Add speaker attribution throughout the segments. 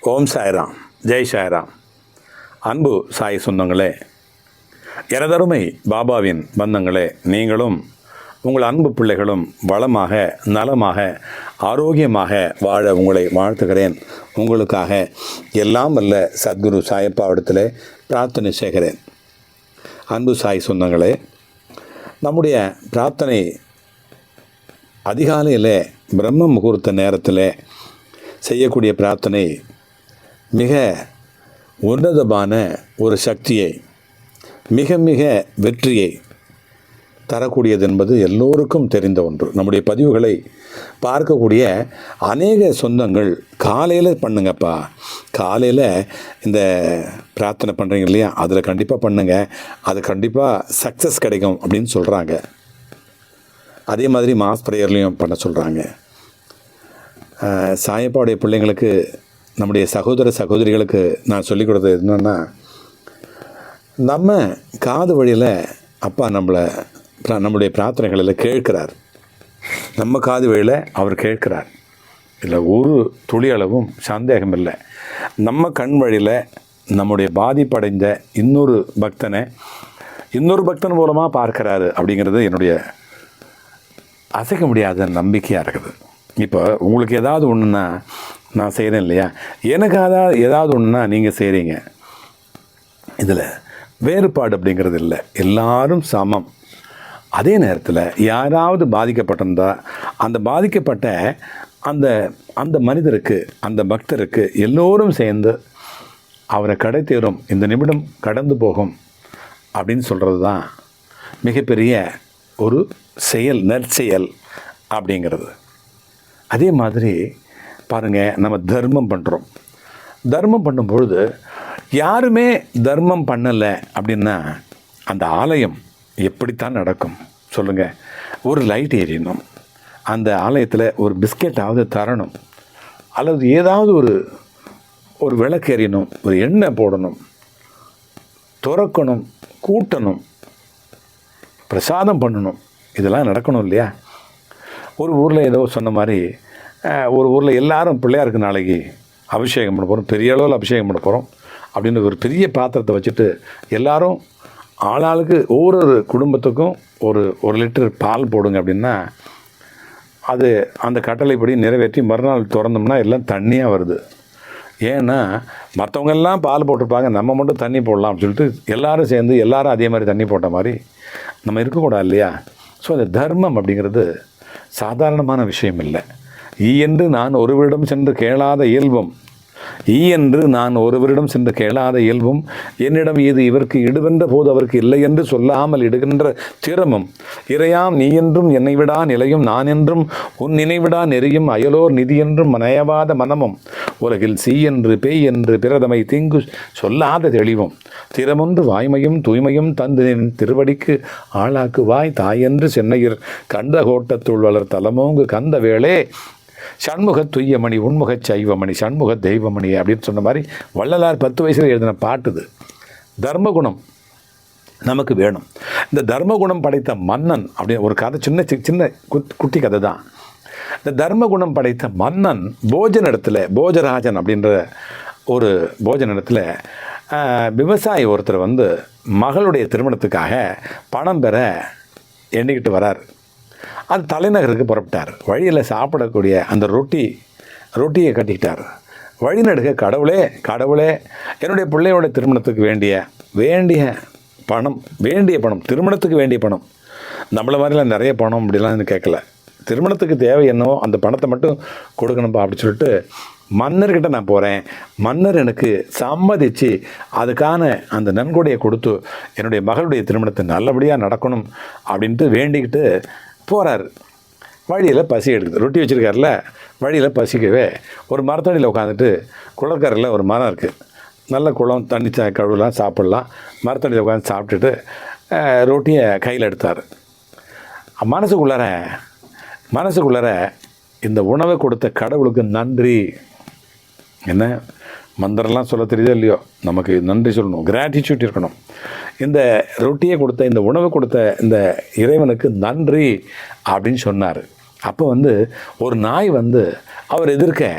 Speaker 1: ஓம் சாய்ராம். ஜெய் சாய்ராம். அன்பு சாய் சொந்தங்களே எனதருமை பாபாவின் பந்தங்களே நீங்களும் உங்கள் அன்பு பிள்ளைகளும் வளமாக நலமாக ஆரோக்கியமாக வாழ உங்களை வாழ்த்துகிறேன். உங்களுக்காக எல்லாம் வல்ல சத்குரு சாயப்பாவிடத்தில் பிரார்த்தனை செய்கிறேன். அன்பு சாய் சொந்தங்களே நம்முடைய பிரார்த்தனை அதிகாலையில் பிரம்ம முகூர்த்த நேரத்தில் செய்யக்கூடிய பிரார்த்தனை மிக உன்னதமான ஒரு சக்தியை மிக மிக வெற்றியை தரக்கூடியது என்பது எல்லோருக்கும் தெரிந்த ஒன்று. நம்முடைய பதிவுகளை பார்க்கக்கூடிய அநேக சொந்தங்கள் காலையில் பண்ணுங்கப்பா. காலையில் இந்த பிரார்த்தனை பண்ணுறீங்க இல்லையா? அதில் கண்டிப்பாக பண்ணுங்க. அது கண்டிப்பாக சக்ஸஸ் கிடைக்கும் அப்படின்னு சொல்கிறாங்க அதே மாதிரி மாஸ் ப்ரேயர்லேயும் பண்ண சொல்கிறாங்க சாயப்பாவுடைய பிள்ளைங்களுக்கு நம்முடைய சகோதர சகோதரிகளுக்கு நான் சொல்லிக் கொடுத்தது என்னென்னா நம்ம காது வழியில் அப்பா நம்மளை நம்முடைய பிரார்த்தனைகளில் கேட்கிறார். நம்ம காது வழியில் அவர் கேட்கிறார். இல்லை ஒரு துளி அளவும் சந்தேகம் இல்லை. நம்ம கண் வழியில் நம்முடைய பாதிப்படைந்த இன்னொரு பக்தனை இன்னொரு பக்தன் மூலமாக பார்க்கிறாரு அப்படிங்கிறது என்னுடைய அசைக்க முடியாத நம்பிக்கையாக இருக்குது. இப்போ உங்களுக்கு ஏதாவது ஒன்றுன்னா நான் செய்கிறேன் இல்லையா? எனக்கு அதாவது ஏதாவது ஒன்றுனா நீங்கள் செய்கிறீங்க இதில் வேறுபாடு அப்படிங்கிறது இல்லை. எல்லாரும் சமம். அதே நேரத்தில் யாராவது பாதிக்கப்பட்டிருந்தா அந்த பாதிக்கப்பட்ட அந்த அந்த மனிதருக்கு அந்த பக்தருக்கு எல்லோரும் சேர்ந்து அவரை கடை தேரும் இந்த நிமிடம் கடந்து போகும் அப்படின்னு சொல்கிறது தான் மிகப்பெரிய ஒரு செயல் நற்செயல் அப்படிங்கிறது. அதே மாதிரி பாருங்கள் நம்ம தர்மம் பண்ணுறோம் தர்மம் பண்ணும்பொழுது யாருமே தர்மம் பண்ணலை அப்படின்னா அந்த ஆலயம் எப்படித்தான் நடக்கும்? சொல்லுங்கள் ஒரு லைட் எரியணும். அந்த ஆலயத்தில் ஒரு பிஸ்கெட்டாவது தரணும். அல்லது ஏதாவது ஒரு ஒரு விளக்கு எரியணும். ஒரு எண்ணெய் போடணும். துறக்கணும். கூட்டணும். பிரசாதம் பண்ணணும். இதெல்லாம் நடக்கணும் இல்லையா? ஒரு ஊரில் ஏதோ சொன்ன மாதிரி ஒரு ஊரில் எல்லாரும் பிள்ளையாருக்கு நாளைக்கு அபிஷேகம் பண்ண போகிறோம் பெரிய அளவில் அபிஷேகம் பண்ண போகிறோம் அப்படின்னு ஒரு பெரிய பாத்திரத்தை வச்சுட்டு எல்லாரும் ஆளாளுக்கு ஒவ்வொரு குடும்பத்துக்கும் ஒரு ஒரு லிட்டர் பால் போடுங்க அப்படின்னா அது அந்த கட்டளைப்படி நிறைவேற்றி மறுநாள் திறந்தோம்னா எல்லாம் தண்ணியாக வருது. ஏன்னா மற்றவங்க எல்லாம் பால் போட்டிருப்பாங்க. நம்ம மட்டும் தண்ணி போடலாம் அப்படின்னு சொல்லிட்டு எல்லாரும் சேர்ந்து எல்லாரும் அதே மாதிரி தண்ணி போட்ட மாதிரி நம்ம இருக்கக்கூடாது இல்லையா? ஸோ அந்த தர்மம் அப்படிங்கிறது சாதாரணமான விஷயம் இல்லை. ஈ என்று நான் ஒருவரிடம் சென்று கேளாத இயல்பும் ஈ என்று நான் ஒருவரிடம் சென்று கேளாத இயல்பும் என்னிடம் இது இவருக்கு இடுவென்ற போது அவருக்கு இல்லை என்று சொல்லாமல் இடுகின்ற திறமும் இறையாம் நீ என்றும் என்னை விடா நிலையும் நான் என்றும் உன் நினைவிடா நெறியும் அயலோர் நிதி என்றும் நயவாத மனமும். உலகில் சீ என்று பேய் என்று பிரதமை தீங்கு சொல்லாத தெளிவும். திறமொன்று வாய்மையும் தூய்மையும் தந்து திருவடிக்கு ஆளாக்கு வாய் தாயென்று சென்னையர் கண்ட கோட்டத்துள் வளர் தலமோங்கு கந்த வேளே சண்முக துய்யமணி உண்முக சைவமணி சண்முக தெய்வமணி அப்படின்னு சொன்ன மாதிரி வள்ளலார் பத்து வயசில் எழுதின பாட்டுது தர்மகுணம் நமக்கு வேணும். இந்த தர்மகுணம் படைத்த மன்னன் அப்படின்னு ஒரு கதை சின்ன சி- சின்ன குத்- குட்டி கதை தான். இந்த தர்மகுணம் படைத்த மன்னன் போஜன இடத்துல போஜராஜன் அப்படின்ற ஒரு போஜன இடத்துல விவசாயி ஒருத்தர் வந்து மகளுடைய திருமணத்துக்காக பணம் பெற எண்ணிக்கிட்டு வரார். அது தலைநகருக்கு புறப்பட்டார். வழியில் சாப்பிடக்கூடிய அந்த ரொட்டி ரொட்டியை கட்டிக்கிட்டார். வழிநடுக கடவுளே கடவுளே என்னுடைய பிள்ளையோட திருமணத்துக்கு வேண்டிய வேண்டிய பணம் வேண்டிய பணம் திருமணத்துக்கு வேண்டிய பணம். நம்மளை மாதிரிலாம் நிறைய பணம் அப்படிலாம் கேட்கல. திருமணத்துக்கு தேவை என்னவோ அந்த பணத்தை மட்டும் கொடுக்கணும்ப்பா அப்படி சொல்லிட்டு மன்னர்கிட்ட நான் போகிறேன் மன்னர் எனக்கு சம்மதிச்சு அதுக்கான அந்த நன்கொடையை கொடுத்து என்னுடைய மகளுடைய திருமணத்தை நல்லபடியாக நடக்கணும் அப்படின்ட்டு வேண்டிக்கிட்டு போகிறாரு வழியில் பசி எடுக்குது. ரொட்டி வச்சுருக்காருல வழியில் பசிக்கவே ஒரு மரத்தடியில் உட்காந்துட்டு குளக்கரையில் ஒரு மரம் இருக்குது நல்ல குளம் தண்ணி கழுவலாம் சாப்பிட்லாம். மரத்தடியில் உட்காந்து சாப்பிட்டுட்டு ரொட்டியை கையில் எடுத்தார். மனசுக்குள்ளார மனசுக்குள்ளார இந்த உணவை கொடுத்த கடவுளுக்கு நன்றி. என்ன? மந்திரம்லாம் சொல்ல தெரியுதோ இல்லையோ? நமக்கு நன்றி சொல்லணும். கிராட்டிடியூட் இருக்கணும். இந்த ரொட்டியை கொடுத்த இந்த உணவை கொடுத்த இந்த இறைவனுக்கு நன்றி அப்படின்னு சொன்னார். அப்போ வந்து ஒரு நாய் வந்து அவர் எதிர்க்க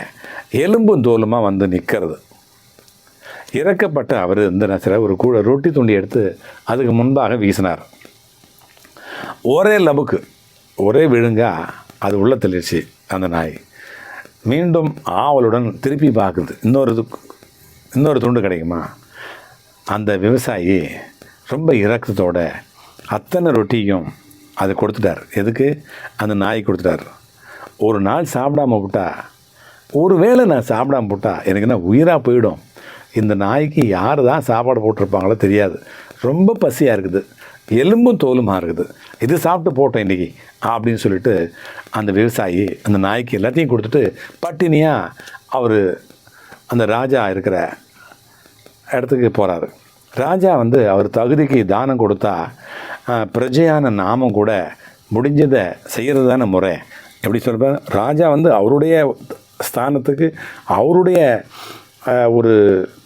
Speaker 1: எலும்பும் தோலுமாக வந்து நிற்கிறது இறக்கப்பட்ட அவர் இந்த நேரத்தில் ஒரு கூட ரொட்டி துண்டி எடுத்து அதுக்கு முன்பாக வீசினார். ஒரே லபுக்கு ஒரே விழுங்கா அது உள்ள தெளிச்சு அந்த நாய். மீண்டும் ஆவலுடன் திருப்பி பார்க்குது. இன்னொரு இன்னொரு துண்டு கிடைக்குமா? அந்த விவசாயி ரொம்ப இரக்கத்தோட அத்தனை ரொட்டியும் அது கொடுத்துட்டார். எதுக்கு? அந்த நாய் கொடுத்துட்டார். ஒரு நாள் சாப்பிடாம விட்டா ஒரு வேளை நான் சாப்பிடாம போட்டா எனக்கு என்ன உயிராக போயிடும்? இந்த நாய்க்கு யார் தான் சாப்பாடு போட்டிருப்பாங்களோ தெரியாது. ரொம்ப பசியாக இருக்குது. எலும்பும் தோலுமாக இருக்குது. இது சாப்பிட்டு போட்டோம் இன்றைக்கி அப்படின்னு சொல்லிட்டு அந்த விவசாயி அந்த நாய்க்கு எல்லாத்தையும் கொடுத்துட்டு பட்டினியாக அவர் அந்த ராஜா இருக்கிற இடத்துக்கு போகிறாரு ராஜா வந்து அவர் தகுதிக்கு தானம் கொடுத்தா பிரஜையான நாமம் கூட முடிஞ்சதை செய்கிறது தானே முறை. எப்படி சொல்கிறேன் ராஜா வந்து அவருடைய ஸ்தானத்துக்கு அவருடைய ஒரு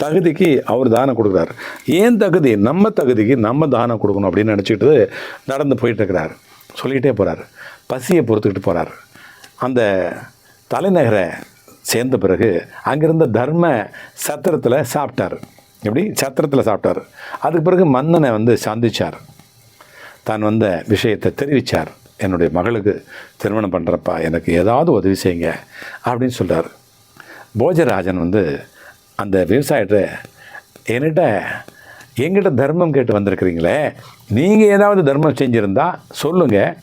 Speaker 1: தகுதிக்கு அவர் தானம் கொடுக்குறாரு. ஏன் தகுதி? நம்ம தகுதிக்கு நம்ம தானம் கொடுக்கணும் அப்படின்னு நினச்சிக்கிட்டு நடந்து போயிட்டுருக்கிறார். சொல்லிக்கிட்டே போகிறார் பசியை பொறுத்துக்கிட்டு போகிறார் அந்த தலைநகரை சேர்ந்த பிறகு அங்கிருந்த தர்ம சத்திரத்தில் சாப்பிட்டார். எப்படி? சத்திரத்தில் சாப்பிட்டார். அதுக்கு பிறகு மன்னனை வந்து சந்தித்தார் தான் வந்த விஷயத்தை தெரிவித்தார் என்னுடைய மகளுக்கு திருமணம் பண்ணுறப்பா எனக்கு ஏதாவது உதவி செய்யுங்க அப்படின்னு சொல்கிறார் போஜராஜன் வந்து அந்த விவசாயிட்ட என்கிட்ட எங்கிட்ட தர்மம் கேட்டு வந்திருக்கிறீங்களே நீங்கள் ஏதாவது தர்மம் செஞ்சுருந்தா சொல்லுங்கள்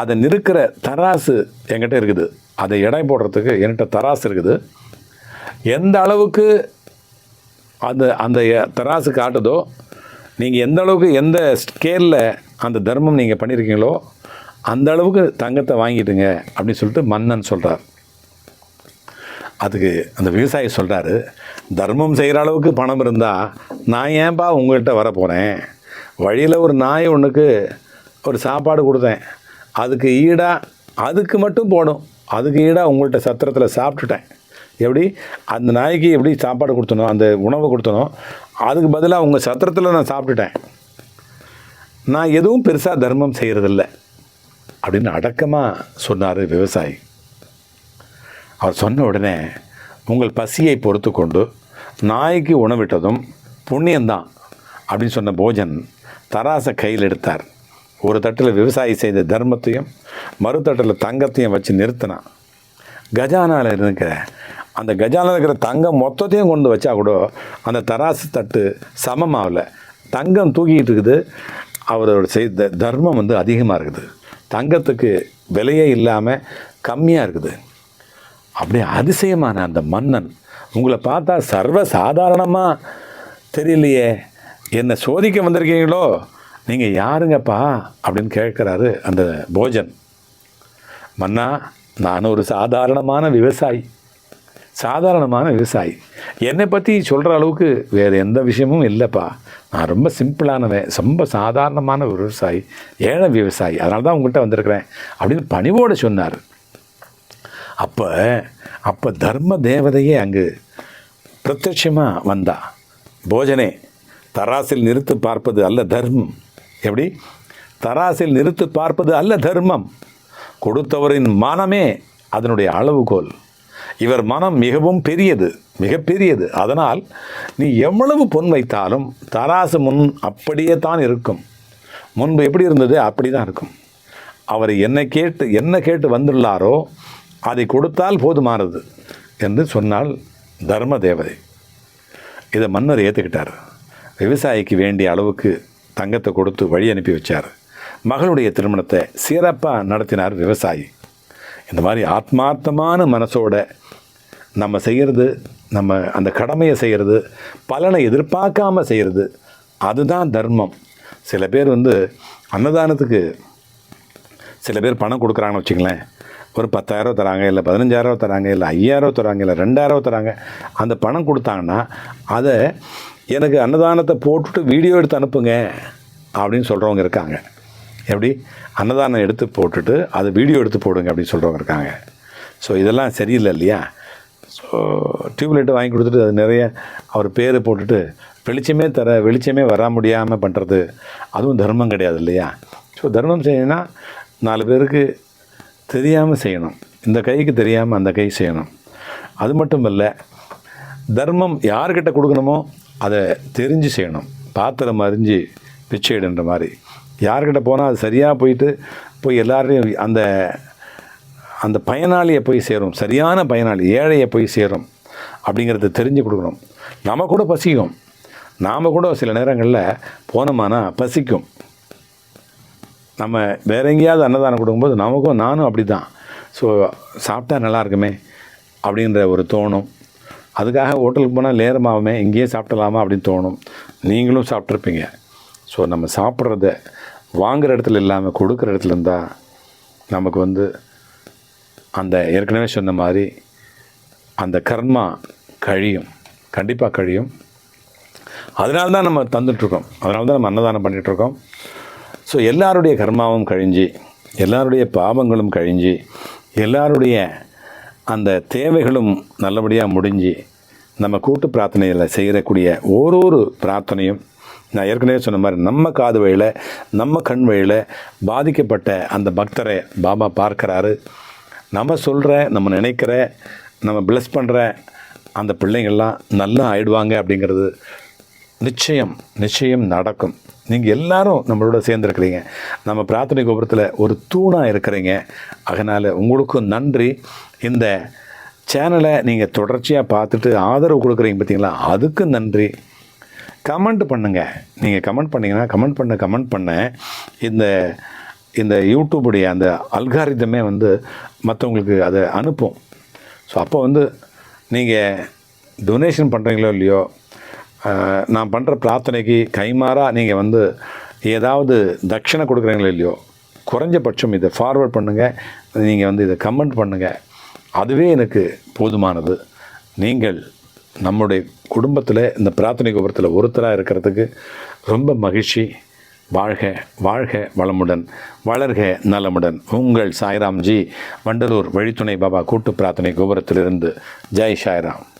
Speaker 1: அதை நிறுக்கிற தராசு என்கிட்ட இருக்குது. அதை எடை போடுறதுக்கு என்கிட்ட தராசு இருக்குது. எந்த அளவுக்கு அந்த அந்த தராசு காட்டுதோ நீங்கள் எந்த அளவுக்கு எந்த ஸ்கேலில் அந்த தர்மம் நீங்கள் பண்ணியிருக்கீங்களோ அந்த அளவுக்கு தங்கத்தை வாங்கிட்டுங்க அப்படின்னு சொல்லிட்டு மன்னன் சொல்கிறார் அதுக்கு அந்த விவசாயி சொல்கிறாரு தர்மம் செய்கிற அளவுக்கு பணம் இருந்தால் நான் ஏன்பா உங்கள்கிட்ட வர போகிறேன் வழியில் ஒரு நாய் ஒன்றுக்கு ஒரு சாப்பாடு கொடுத்தேன். அதுக்கு ஈடாக அதுக்கு மட்டும் போடும் அதுக்கு ஈடாக உங்கள்கிட்ட சத்திரத்தில் சாப்பிட்டுட்டேன். எப்படி? அந்த நாய்க்கு எப்படி சாப்பாடு கொடுத்தனோ அந்த உணவு கொடுத்தனோ அதுக்கு பதிலாக உங்கள் சத்திரத்தில் நான் சாப்பிட்டுட்டேன். நான் எதுவும் பெருசாக தர்மம் செய்கிறதில்ல அப்படின்னு அடக்கமாக சொன்னார் விவசாயி. அவர் சொன்ன உடனே உங்கள் பசியை பொறுத்து கொண்டு நாய்க்கு உணவிட்டதும் புண்ணியம்தான் அப்படின்னு சொன்ன போஜன் தராசை கையில் எடுத்தார். ஒரு தட்டில் விவசாயி செய்த தர்மத்தையும் மறுதட்டில் தங்கத்தையும் வச்சு நிறுத்தினான். கஜானாவில் இருக்கிற அந்த கஜானாவில் இருக்கிற தங்கம் மொத்தத்தையும் கொண்டு வச்சா கூட அந்த தராசு தட்டு சமமாகல. தங்கம் தூக்கிட்டு இருக்குது. அவரோட செய்த தர்மம் வந்து அதிகமாக இருக்குது. தங்கத்துக்கு விலையே இல்லாமல் கம்மியாக இருக்குது. அப்படியே அதிசயமான அந்த மன்னன் உங்களை பார்த்தா சர்வ சாதாரணமாக தெரியலையே. என்னை சோதிக்க வந்திருக்கீங்களோ? நீங்கள் யாருங்கப்பா? அப்படின்னு கேட்குறாரு அந்த போஜன். மன்னா நான் ஒரு சாதாரணமான விவசாயி. சாதாரணமான விவசாயி. என்னை பற்றி சொல்கிற அளவுக்கு வேறு எந்த விஷயமும் இல்லைப்பா. நான் ரொம்ப சிம்பிளானவன் ரொம்ப சாதாரணமான ஒரு விவசாயி ஏழை விவசாயி. அதனால தான் உங்கள்கிட்ட வந்திருக்கிறேன். அப்படின்னு பணிவோடு சொன்னார். அப்போ அப்போ தர்ம தேவதையே அங்கு பிரத்யட்சமாக வந்தா. போஜனே தராசில் நிறுத்து பார்ப்பது அல்ல தர்மம். எப்படி? தராசில் நிறுத்து பார்ப்பது அல்ல தர்மம். கொடுத்தவரின் மானமே அதனுடைய அளவுகோல். இவர் மனம் மிகவும் பெரியது மிகப்பெரியது. அதனால் நீ எவ்வளவு பொன் வைத்தாலும் தராசு முன் அப்படியே தான் இருக்கும். முன்பு எப்படி இருந்தது? அப்படி தான் இருக்கும். அவர் என்னை கேட்டு என்ன கேட்டு வந்துள்ளாரோ அதை கொடுத்தால் போதுமானது என்று சொன்னால் தர்ம தேவதை இதை மன்னர் ஏற்றுக்கிட்டார் விவசாயிக்கு வேண்டிய அளவுக்கு தங்கத்தை கொடுத்து வழி அனுப்பி வச்சார். மகளுடைய திருமணத்தை சிறப்பாக நடத்தினார் விவசாயி. இந்த மாதிரி ஆத்மார்த்தமான மனசோட நம்ம செய்கிறது நம்ம அந்த கடமையை செய்கிறது பலனை எதிர்பார்க்காம செய்கிறது அதுதான் தர்மம். சில பேர் வந்து அன்னதானத்துக்கு சில பேர் பணம் கொடுக்குறாங்கன்னு வச்சுங்களேன் ஒரு பத்தாயிரம் தராங்க இல்லை பதினஞ்சாயிரம் தராங்க இல்லை ஐயாயிரம் தராங்க இல்லை ரெண்டாயிரம் தராங்க. அந்த பணம் கொடுத்தாங்கன்னா அதை எனக்கு அன்னதானத்தை போட்டுட்டு வீடியோ எடுத்து அனுப்புங்க அப்படின்னு சொல்கிறவங்க இருக்காங்க. எப்படி? அன்னதானம் எடுத்து போட்டுட்டு அதை வீடியோ எடுத்து போடுங்க அப்படின்னு சொல்கிறவங்க இருக்காங்க. ஸோ இதெல்லாம் சரியில்லை இல்லையா? ஸோ டியூப்லைட்டை வாங்கி கொடுத்துட்டு அது நிறைய அவர் பேரை போட்டுட்டு வெளிச்சமே தர வெளிச்சமே வர முடியாமல் பண்ணுறது அதுவும் தர்மம் கிடையாது இல்லையா? ஸோ தர்மம் செய்யணும்னா நாலு பேருக்கு தெரியாமல் செய்யணும். இந்த கைக்கு தெரியாமல் அந்த கை செய்யணும். அது மட்டும் இல்லை தர்மம் யார்கிட்ட கொடுக்கணுமோ அதை தெரிஞ்சு செய்யணும். பாத்திரம் அறிஞ்சு பிச்சைடுன்ற மாதிரி. யார்கிட்ட போனால் அது சரியாக போயிட்டு போய் எல்லாரையும் அந்த அந்த பயனாளியை போய் சேரும். சரியான பயனாளி ஏழையை போய் சேரும். அப்படிங்கிறத தெரிஞ்சு கொடுக்கணும். நம்ம கூட பசிக்கும். நாம் கூட சில நேரங்களில் போனோமானா பசிக்கும். நம்ம வேற எங்கேயாவது அன்னதானம் கொடுக்கும்போது நமக்கும் நானும் அப்படி தான் ஸோ சாப்பிட்டா நல்லா இருக்குமே அப்படின்ற ஒரு தோணும். அதுக்காக ஹோட்டலுக்கு போனால் நேரமாகுமே இங்கேயே சாப்பிடலாமா? அப்படின்னு தோணும். நீங்களும் சாப்பிட்ருப்பீங்க ஸோ நம்ம சாப்பிட்றத வாங்குகிற இடத்துல இல்லாமல் கொடுக்குற இடத்துல இருந்தால் நமக்கு வந்து அந்த ஏற்கனவே சொன்ன மாதிரி அந்த கர்மா கழியும். கண்டிப்பாக கழியும். அதனால தான் நம்ம தந்துட்டுருக்கோம். அதனால தான் நம்ம அன்னதானம் பண்ணிகிட்ருக்கோம் ஸோ எல்லாருடைய கர்மாவும் கழிஞ்சு எல்லாருடைய பாவங்களும் கழிஞ்சு எல்லாருடைய அந்த தேவைகளும் நல்லபடியாக முடிஞ்சு நம்ம கூட்டு பிரார்த்தனையில் செய்யக்கூடிய ஓரொரு பிரார்த்தனையும் நான் ஏற்கனவே சொன்ன மாதிரி நம்ம காது வழியில் நம்ம கண் வழியில் பாதிக்கப்பட்ட அந்த பக்தரை பாபா பார்க்குறாரு. நம்ம சொல்கிற நம்ம நினைக்கிற நம்ம பிளஸ் பண்ணுற அந்த பிள்ளைங்கள்லாம் நல்லா ஆயிடுவாங்க அப்படிங்கிறது நிச்சயம் நிச்சயம் நடக்கும். நீங்கள் எல்லாரும் நம்மளோட சேர்ந்துருக்கிறீங்க நம்ம பிரார்த்தனை கோபுரத்தில் ஒரு தூணாக இருக்கிறீங்க. அதனால் உங்களுக்கும் நன்றி. இந்த சேனலை நீங்கள் தொடர்ச்சியாக பார்த்துட்டு ஆதரவு கொடுக்குறீங்க பார்த்தீங்களா அதுக்கும் நன்றி. கமெண்ட் பண்ணுங்கள் நீங்கள் கமெண்ட் பண்ணிங்கன்னா கமெண்ட் பண்ண கமெண்ட் பண்ண. இந்த இந்த யூடியூபுடைய அந்த அல்காரிதமே வந்து மற்றவங்களுக்கு அதை அனுப்பும். ஸோ அப்போ வந்து நீங்கள் டொனேஷன் பண்ணுறீங்களோ இல்லையோ நான் பண்ணுற பிரார்த்தனைக்கு கைமாறா நீங்கள் வந்து ஏதாவது தட்சிணை கொடுக்குறீங்களோ இல்லையோ குறைஞ்சபட்சம் இதை ஃபார்வர்ட் பண்ணுங்கள் நீங்கள் வந்து இதை கமெண்ட் பண்ணுங்கள் அதுவே எனக்கு போதுமானது. நீங்கள் நம்முடைய குடும்பத்தில் இந்த பிரார்த்தனை கோபுரத்தில் ஒருத்தராக இருக்கிறதுக்கு ரொம்ப மகிழ்ச்சி. வாழ்க வாழ்க வளமுடன் வளர்க நலமுடன். உங்கள் சாய்ராம்ஜி வண்டலூர் வழித்துணை பாபா கூட்டு பிரார்த்தனை கோபுரத்திலிருந்து. ஜெய் சாய்ராம்.